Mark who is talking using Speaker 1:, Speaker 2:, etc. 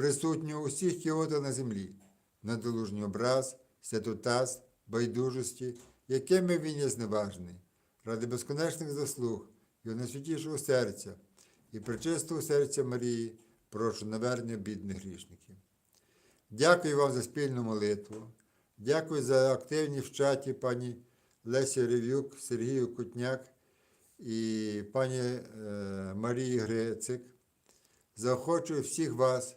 Speaker 1: присутнього у всіх кіота на землі, надолужній образ, святотаз, байдужості, якими він є зневажений, ради безконечних заслуг Його найсвятішого серця і причистого серця Марії, прошу навернення бідних грішників. Дякую вам за спільну молитву. Дякую за активність в чаті пані Лесі Рев'юк, Сергію Кутняк і пані е, Марії Грицик. Заохочую всіх вас